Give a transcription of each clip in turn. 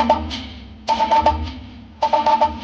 Thank you.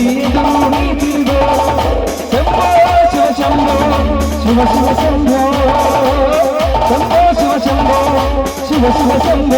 ಮಿಂಚುಗಲಿರಲಿ ಎದುರು ನೀ ತಿರುಗೋ ಶಂಭೋ ಶಿವ ಶಂಭೋ ಶಿವ ಶಿವ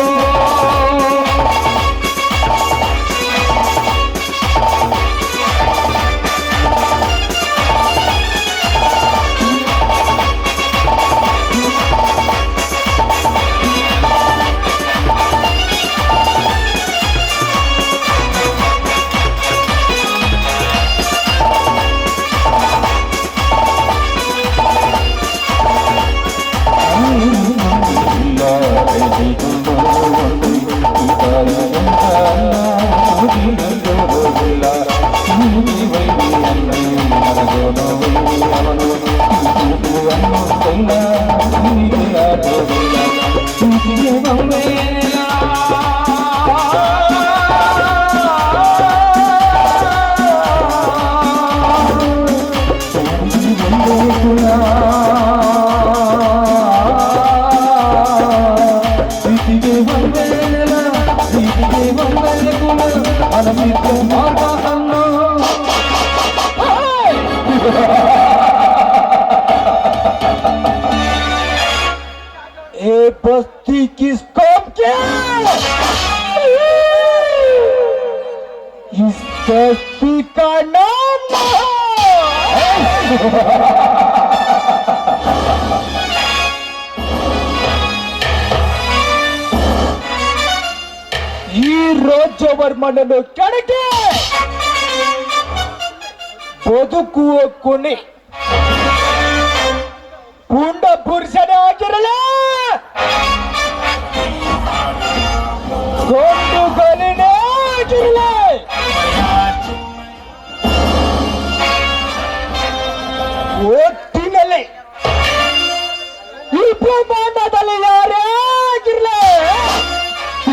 है ಈ ರೋಜವರ್ಮನನ್ನು ಕೆಳಗೆ ಬದುಕುವ ಕೊನೆ ಪುಂಡ ಪುರುಷನೇ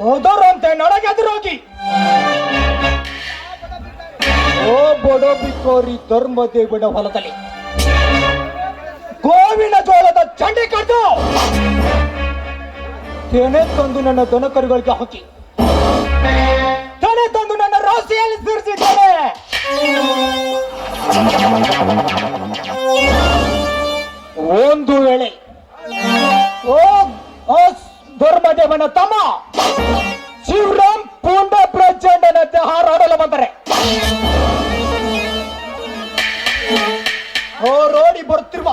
ಹೋದರಂತೆ ನಡಗೆದುರೋಗಿ ಓ ಬಡೋ ಬಿಕ್ಕೋರಿ ಧರ್ಮದೇ ಬಿಡ ಹೊಲದಲ್ಲಿ. ಗೋವಿನ ಜೋಳದ ಚಂಡಿ ಕಡ್ದು. ತೆನೆ ತಂದು ನನ್ನ ದನಕರುಗಳಿಗೆ ಹಾಕಿ. ತೆನೆ ತಂದು ನನ್ನ ರಾಶಿಯಲ್ಲಿ ಸೇರಿಸಿದ್ದೇನೆ. ಒಂದು ವೇಳೆ ಓ ತಮ್ಮ ಶಿವರಾಮ್ ಪೂಂಡ ಪ್ರಚಂಡನಂತೆ ಹಾರಾಡಲು ಬಂದರೆ ಹೋರೋಡಿ ಬರುತ್ತಿರುವ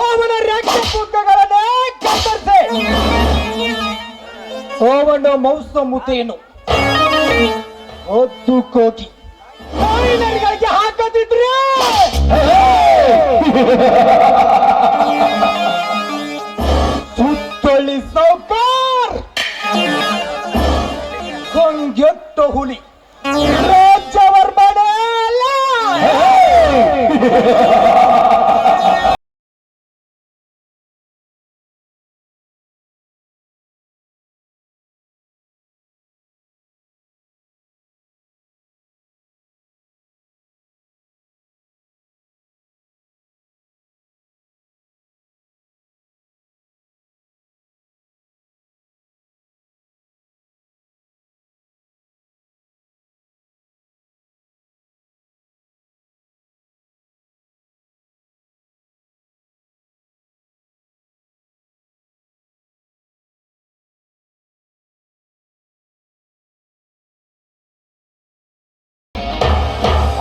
ಅವನ ರೆಕ್ಕೆ ಪುಗ್ಗಗಳನ್ನೇ ಕತ್ತರಿಸಿ. ಅವನ ಮೌಸ ಮುತೆಯನ್ನು ಹೊತ್ತು ಕೋಗಿ ಹಾಕದಿದ್ರೆ. ಸುತ್ತಳಿ ಸೌಕರ್ ಕಂಗೆಟ್ಟ ಹುಲಿ.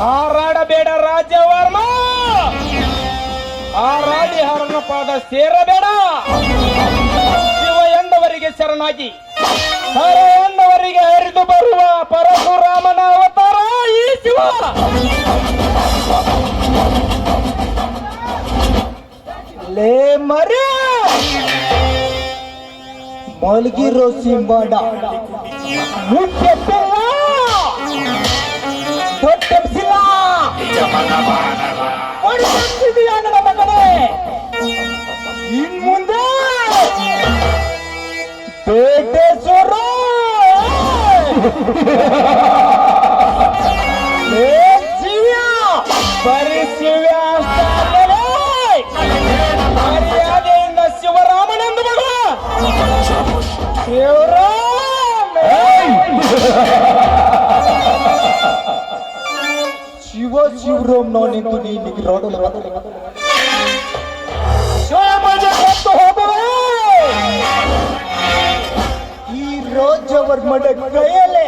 ಹಾರಾಡಬೇಡ ರಾಜವರ್ಮ! ಹಾರಾಡಿ ಹರನ ಪಾದ ಸೇರಬೇಡ! ಶಿವ ಎಂದವರಿಗೆ ಶರಣಾಗಿ, ಹರ ಎಂದವರಿಗೆ ಹರಿದು ಬರುವ ಪರಶುರಾಮನ ಅವತಾರ ಈ ಶಿವ! ಲೇ ಮರೆ ಮಲಗಿರೋ ಸಿಂಬಾಡ ಮುಖ್ಯ ಹೊಡೆದಿದೆಯಾ ನನ್ನ ಮಗನೇ. ಇನ್ ಮುಂದೆ ಶಿವ್ಯ ಬರೀ ಶಿವ್ಯ ಮರ್ಯಾದೆಯಿಂದ ಶಿವರಾಮನೆಂದು ಮಗ. ಶಿವರಾಮ ಶಿವ ಶಿವರಾಮ್ ನಾನೆಂದು ನೀನಿಗೆ ರಾಡಲು ಸಮಾಜ ಕೊಟ್ಟು ಹೋಗುವೆ ಈ ರಾಜವರ್ಮನ ಕೈಯಲ್ಲೇ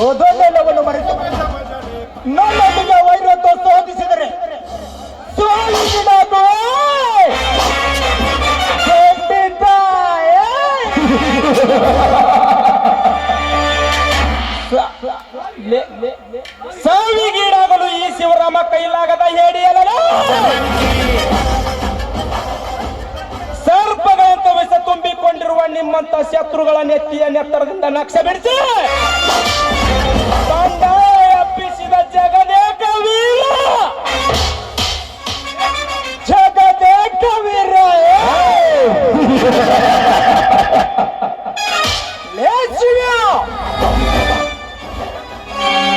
ಓದೋದೆಲ್ಲವನ್ನು ಮರೆತು ನನ್ನೊಂದಿಗೆ ವೈರತ್ವ ಸಾಧಿಸಿದರೆ ಸೋಲಿಸಿದಾಗುವೆ ಖಂಡಿತ, ಏ? ನಕ್ಷ ಬಿಡಿಸಿ ಅಪ್ಪಿಸಿದ ಜಗದೇಕ ವೀರ! ಜಗದೇಕ ವೀರ!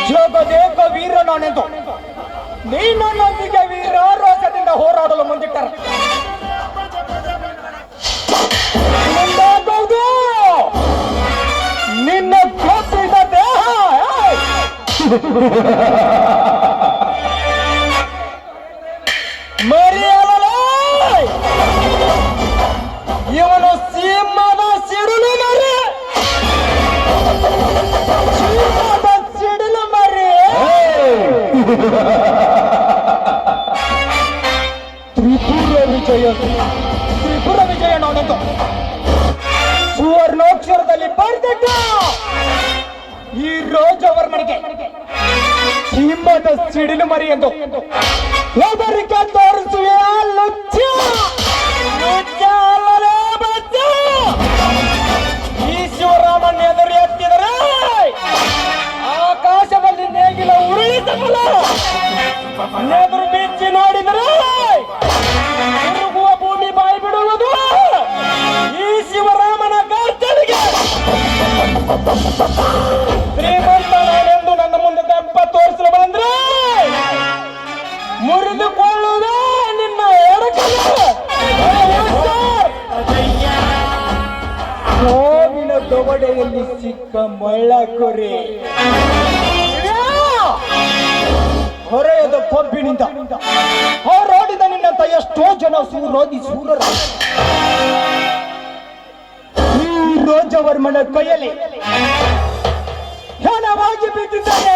ಜಗದೇಕ ವೀರ ನಾನೆಂದು. ನೀನೊಂದಿಗೆ ವೀರ ರೋಷದಿಂದ ಹೋರಾಡಲು ಮುಂದಿಟ್ಟರ. ಮರೆಯಲ್ಲ ಇವನು ಸಿಂಹದ ಸಿಡಿಲು ಮರಿ. ಸಿಂಹದ ಸಿಡಿಲು ಮರಿ. ತ್ರಿಪುರ ವಿಜಯ. ತ್ರಿಪುರ ವಿಜಯ ನೋಡಂತ ಸುವರ್ಣೋಕ್ಷರದಲ್ಲಿ ಬರೆದಿಟ್ಟ ಈ ರೋಜವರ್ಮನಿಗೆ. ಸಿಂಹದ ಸಿಡಿಲು ಮರಿ ಎಂದು. ಹೆದರಿಕೆ ತೋರಿಸುವೆ ಲುಚ್ಚ. ಈ ಶಿವರಾಮನ್ ಎದುರು ಎತ್ತಿದರೆ ಆಕಾಶದಲ್ಲಿ ನೇಗಿಲ ಉರುಳಿಸಬಲ್ಲ. ಎದುರು ಬಿಚ್ಚಿ ನೋಡಿದರೆ ಜನ ಸೂರೋದಿ ಸೂರರ ಈ ರೋಜವರ್ಮನ ಕೈಯಲ್ಲಿ ಹೆಣವಾಗಿ ಬಿದ್ದಿದ್ದಾನೆ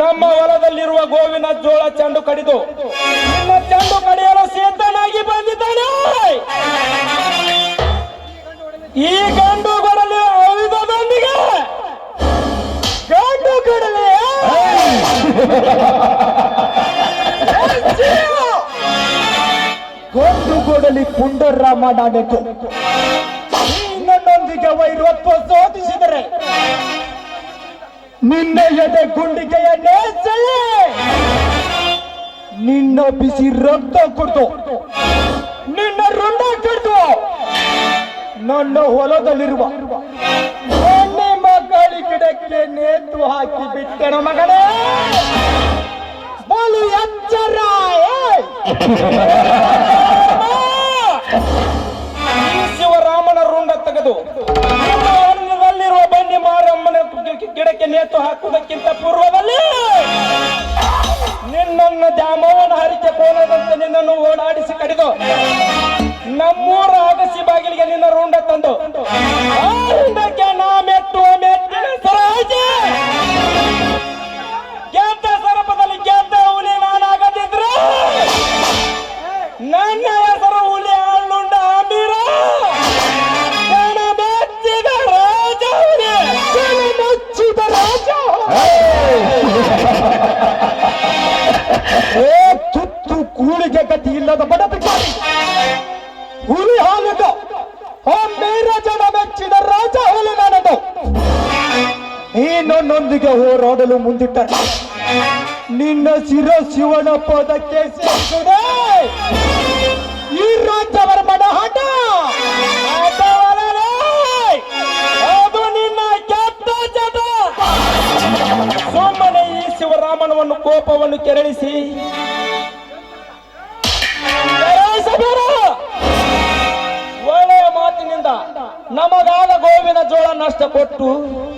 ನಮ್ಮ ಹೊಲದಲ್ಲಿರುವ ಗೋವಿನ ಜೋಳ ಚೆಂಡು ಕಡಿದು ನಿಮ್ಮ ಚೆಂಡು ಕಡಿಯಲು ಸಿದ್ಧನಾಗಿ ಬಂದಿದ್ದಾನೆ. ಈ ಗಂಡು ಕೊಡಲಿ ಆಯುಧದೊಂದಿಗೆ ಗಂಡು ಕೊಡಲಿ. ಗಂಡು ಕೊಡಲಿ ಪುಂಡರಾಮ ನಾಡಕು ನನ್ನೊಂದಿಗೆ ವೈರತ್ವ ಸೋಧಿಸಿದರೆ ನಿನ್ನೆ ಎದೆ ಗುಂಡಿಗೆಯ ನೇಸಳೆ ನಿನ್ನ ಬಿಸಿ ರಕ್ತ ಕೊಡ್ತು ನಿನ್ನ ರುಂಡ ಕಡ್ದು, ನನ್ನ ಹೊಲದಲ್ಲಿರುವ ಮಕ್ಕಳಿ ಗಿಡಕ್ಕೆ ನೇತು ಹಾಕಿ ಬಿಟ್ಟಣ ಮಗನೇ! ಬಲು ಎಚ್ಚರ ಶಿವರಾಮನ ರುಂಡ ತೆಗೆದು ಬಂಡಿ ಮಾರಮ್ಮನ ಗಿಡಕ್ಕೆ ನೇತು ಹಾಕುವುದಕ್ಕಿಂತ ಪೂರ್ವದಲ್ಲಿ ನಿನ್ನನ್ನು ದ್ಯಾಮೋಹನ ಹರಿಕೆ ಕೋಲದಂತೆ ನಿನ್ನನ್ನು ಓಡಾಡಿಸಿ ಕಡಿದು ನಮ್ಮೂರ ಅಗಸಿ ಬಾಗಿಲಿಗೆ ನಿನ್ನ ರುಂಡ ತಂದು. ಇಲ್ಲದ ಬಡ ಭಿಕಾರಿ ಹುಲಿ ಹಾಲುಂಡು ಅಮೀರ ಜನ ಮೆಚ್ಚಿದ ರಾಜ ಹುಲಿ ನಾನದು. ನೀನೊಂದಿಗೆ ಹೋರಾಡಲು ಮುಂದಿಟ್ಟ. ನಿನ್ನ ಶಿರ ಶಿವನ ಪದಕ್ಕೆ ಸೇರಿಸುವುದೇ ಈ ರಾಜ್ಯವರ್ಮನ ಹಠ. ಹಠವಲ್ಲವೇ? ಅದು ನಿನ್ನ ಕೆಟ್ಟ ಚಟ ಸುಮ್ಮನೆ ಈ ಶಿವರಾಮನವನ್ನು ಕೋಪವನ್ನು ಕೆರಳಿಸಿ. tu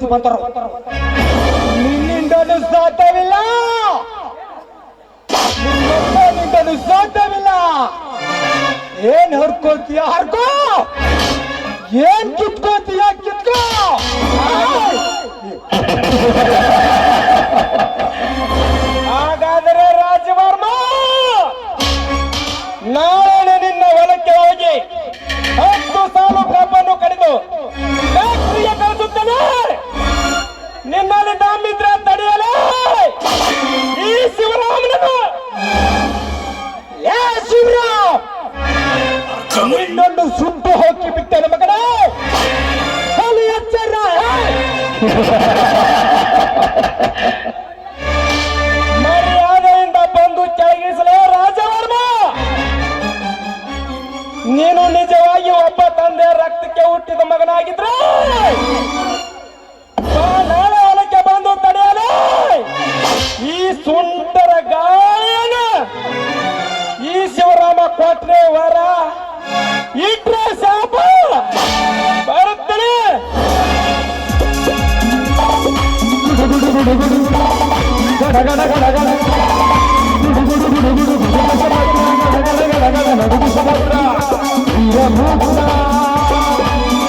ಎತ್ತಿ ಬಂದರು ನಿನ್ನಿಂದನು ಸಾಧ್ಯವಿಲ್ಲ. ನಿನ್ನಿಂದನು ಸಾಧ್ಯವಿಲ್ಲ. ಏನ್ ಹರ್ಕೋತೀಯ ಹರ್ಕೋ. ಏನ್ ಕಿತ್ಕೋತೀಯ ಕಿತ್ಕೋ. ಹಾಗಾದರೆ ರಾಜವರ್ಮ ನಾಳೆ ನಿನ್ನ ಹೊಲಕ್ಕೆ ಹೋಗಿ ಹತ್ತು ಸಾಲು ಕಬ್ಬನ್ನು ಕಡಿದು ಫ್ಯಾಕ್ಟರಿಯ ಕಳಿಸುತ್ತೇನೆ. ನಿನ್ನಲ್ಲಿ ದಮ್ಮಿದ್ರ ತಡೆಯಲೇ? ಈ ಶಿವರಾಮನನ್ನು ಏ ಶಿವರಾಮ್! ಇನ್ನೊಂದು ಸುಟ್ಟು ಹೋಗಿ ಬಿಟ್ಟೆ ಮಗನೇ! ಅಲ್ಲಿ ಎಚ್ಚರ ಕೊಟ್ರೆ ವರ ಇಟ್ರೆ ಶಾಪ ಬರುತ್ತಲೇ.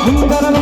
ಸಮುದ್ರ